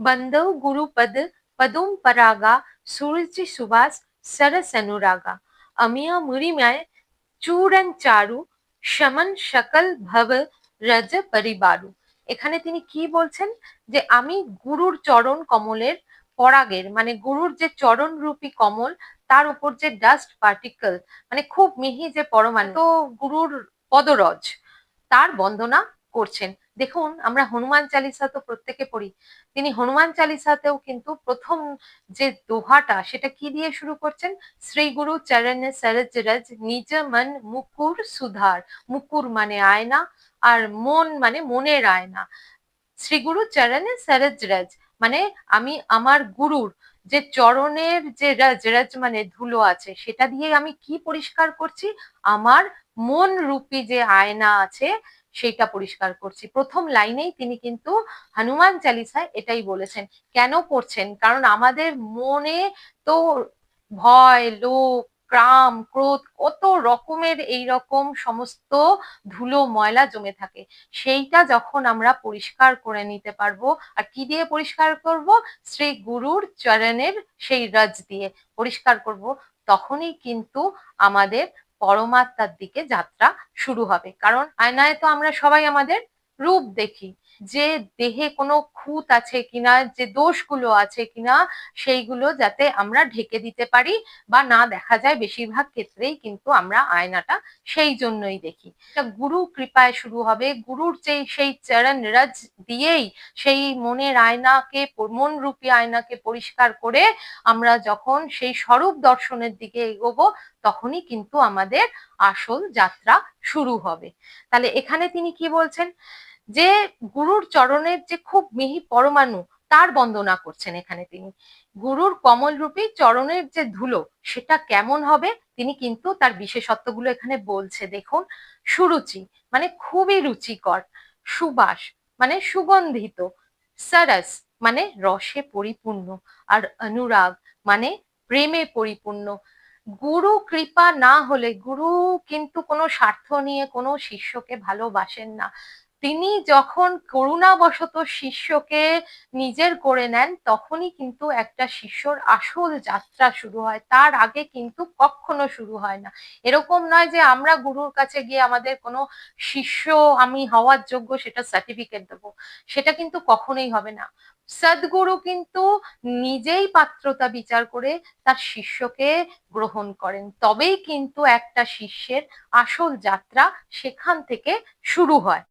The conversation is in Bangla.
बंदव गुरुपद पदुम परागा सूरज सुवास सरस अनुरागा अमिया मुरिमाय চূড়ান চারু সমন সকল ভব রজ পরিবারু এখানে তিনি কি বলছেন যে আমি গুরুর চরণ কমলের পরাগের মানে গুরুর যে চরণ রূপী কমল তার উপর যে ডাস্ট পার্টিকেল মানে খুব মিহি যে পরমাণু তো গুরুর পদরজ তার বন্দনা করছেন। দেখুন, আমরা হনুমান চালিসা তো প্রত্যেকে পড়ি। তিনি হনুমান চালিসাতেও কিন্তু প্রথম যে দোহাটা, সেটা কি দিয়ে শুরু করছেন? শ্রী গুরু চরণ সরজ রজ নিজ মন মুকুর সুধার। মুকুর মানে আয়না আর মন মানে মনের আয়না। শ্রী গুরু চরণে সরজ রজ মানে আমি আমার গুরুর যে চরণের যে রজ রজ মানে ধুলো আছে, সেটা দিয়ে আমি কি পরিষ্কার করছি? আমার মন রূপী যে আয়না আছে সেটা পরিষ্কার করছি। প্রথম লাইনেই তিনি কিন্তু হনুমান চালিসায় এটাই বলেছেন, কেন করছেন কারণ আমাদের মনে তো ভয়, লোভ, ক্রাম, ক্রোধ, কত রকমের এই রকম সমস্ত ধুলো, ময়লা জমে থাকে। সেইটা যখন আমরা পরিষ্কার করে নিতে পারব, আর কি দিয়ে পরিষ্কার করব? শ্রী গুরুর চরণের সেই রজ দিয়ে পরিষ্কার করব, তখনই কিন্তু আমাদের পরমাত্মার দিকে যাত্রা শুরু হবে। কারণ আয়নায় তো আমরা সবাই আমাদের রূপ দেখি। যে দেহে কোনো খুঁত আছে কিনা, যে দোষগুলো আছে কিনা, সেইগুলো যাতে আমরা ঢেকে দিতে পারি বা না দেখা যায়, বেশিরভাগ ক্ষেত্রেই কিন্তু আমরা আয়নাটা সেই জন্যই দেখি। গুরু কৃপায় শুরু হবে, গুরুর যে সেই চরণ রজ দিয়েই সেই মনের আয়নাকে, মন রূপী আয়নাকে পরিষ্কার করে আমরা যখন সেই স্বরূপ দর্শনের দিকে এগোবো, তখনই কিন্তু আমাদের আসল যাত্রা শুরু হবে। তাহলে এখানে তিনি কি বলছেন? যে গুরুর চরণের যে খুব মিহি পরমাণু, তার বন্দনা করছেন এখানে তিনি। গুরুর কমল রূপী চরণের যে ধুলো, সেটা কেমন হবে? তিনি কিন্তু তার বিশেষত্বগুলো এখানে বলছে। দেখুন, সুরুচি মানে খুবই রুচিকর। সুবাস মানে সুগন্ধিত। সরস মানে রসে পরিপূর্ণ। আর অনুরাগ মানে প্রেমে পরিপূর্ণ। গুরু কৃপা না হলে, গুরু কিন্তু কোনো স্বার্থ নিয়ে কোনো শিষ্যকে ভালোবাসেন না। তিনি যখন করুণাবশত শিষ্যকে নিজের করে নেন, তখনই কিন্তু একটা শিষ্যর আসল যাত্রা শুরু হয়। তার আগে কিন্তু কখনো শুরু হয় না। এরকম নয় যে আমরা গুরুর কাছে গিয়ে আমাদের কোনো শিষ্য আমি হওয়ার যোগ্য সেটা সার্টিফিকেট দেবো। সেটা কিন্তু কখনোই হবে না। সদ্গুরু কিন্তু নিজেই পাত্রতা বিচার করে তার শিষ্যকে গ্রহণ করেন। তবেই কিন্তু একটা শিষ্যের আসল যাত্রা সেখান থেকে শুরু হয়।